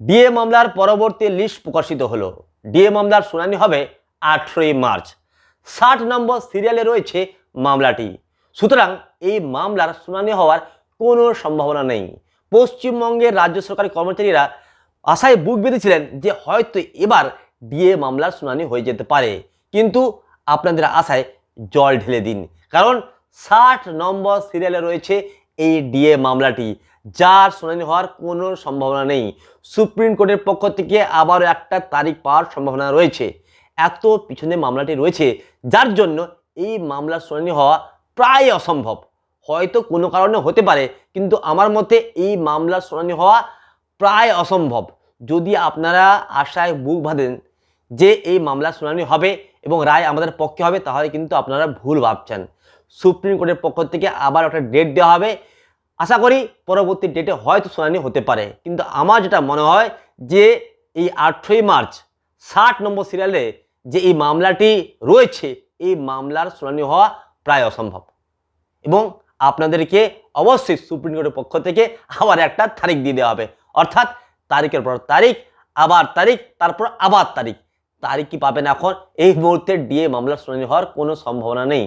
DA মামলার পরবর্তী list প্রকাশিত হলো। ডিএ মামলার শুনানি হবে আঠেরোই মার্চ। ষাট নম্বর সিরিয়ালে রয়েছে মামলাটি। সুতরাং এই মামলার শুনানি হওয়ার কোনো সম্ভাবনা নেই। পশ্চিমবঙ্গের রাজ্য সরকারি কর্মচারীরা আশায় বুক বেঁধেছিলেন যে হয়তো এবার ডিএ মামলার শুনানি হয়ে যেতে পারে। কিন্তু আপনাদের আশায় জল ঢেলে দিন। কারণ ষাট নম্বর সিরিয়ালে রয়েছে এই ডিএ মামলাটি। যার শুনানি হওয়ার কোনো সম্ভাবনা নেই। সুপ্রিম কোর্টের পক্ষ থেকে আবারও একটা তারিখ পাওয়ার সম্ভাবনা রয়েছে। এত পিছনে মামলাটি রয়েছে, যার জন্য এই মামলার শুনানি হওয়া প্রায় অসম্ভব। হয়তো কোনো কারণে হতে পারে, কিন্তু আমার মতে এই মামলার শুনানি হওয়া প্রায় অসম্ভব। যদি আপনারা আশায় বুক বাঁধেন যে এই মামলার শুনানি হবে এবং রায় আমাদের পক্ষে হবে, তাহলে কিন্তু আপনারা ভুল ভাবছেন। সুপ্রিম কোর্টের পক্ষ থেকে আবার একটা ডেট দেওয়া হবে। আশা করি পরবর্তী ডেটে হয়তো শুনানি হতে পারে। কিন্তু আমার যেটা মনে হয় যে এই আঠেরোই মার্চ, ষাট নম্বর সিরিয়ালে যে এই মামলাটি রয়েছে, এই মামলার শুনানি হওয়া প্রায় অসম্ভব। এবং আপনাদেরকে অবশ্যই সুপ্রিম কোর্টের পক্ষ থেকে আবার একটা তারিখ দিয়ে দেওয়া হবে। অর্থাৎ তারিখের পর তারিখ, আবার তারিখ, তারপর আবার তারিখ। তারিখ কি পাবেন এখন? এই মুহূর্তে ডিএ মামলার শুনানি হওয়ার কোনো সম্ভাবনা নেই।